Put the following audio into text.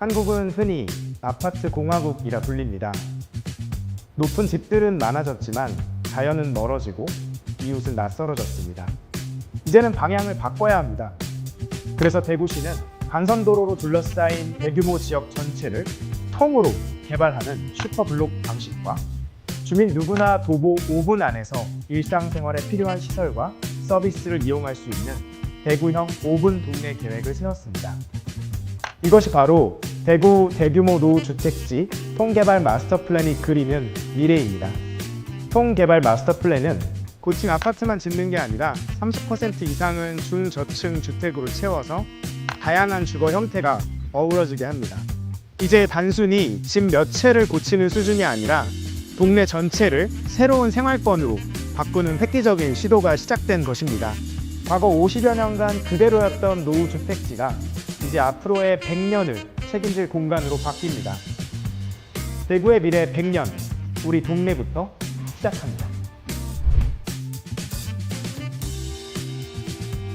한국은 흔히 아파트 공화국이라 불립니다. 높은 집들은 많아졌지만 자연은 멀어지고 이웃은 낯설어졌습니다. 이제는 방향을 바꿔야 합니다. 그래서 대구시는 간선도로로 둘러싸인 대규모 지역 전체를 통으로 개발하는 슈퍼블록 방식과 주민 누구나 도보 5분 안에서 일상생활에 필요한 시설과 서비스를 이용할 수 있는 대구형 5분 동네 계획을 세웠습니다. 이것이 바로 대구 대규모 노후 주택지 통개발 마스터 플랜이 그리는 미래입니다. 통개발 마스터 플랜은 고층 아파트만 짓는 게 아니라 30% 이상은 중저층 주택으로 채워서 다양한 주거 형태가 어우러지게 합니다. 이제 단순히 집 몇 채를 고치는 수준이 아니라 동네 전체를 새로운 생활권으로 바꾸는 획기적인 시도가 시작된 것입니다. 과거 50여 년간 그대로였던 노후 주택지가 이제 앞으로의 100년을 책임질 공간으로 바뀝니다. 대구의 미래 100년, 우리 동네부터 시작합니다.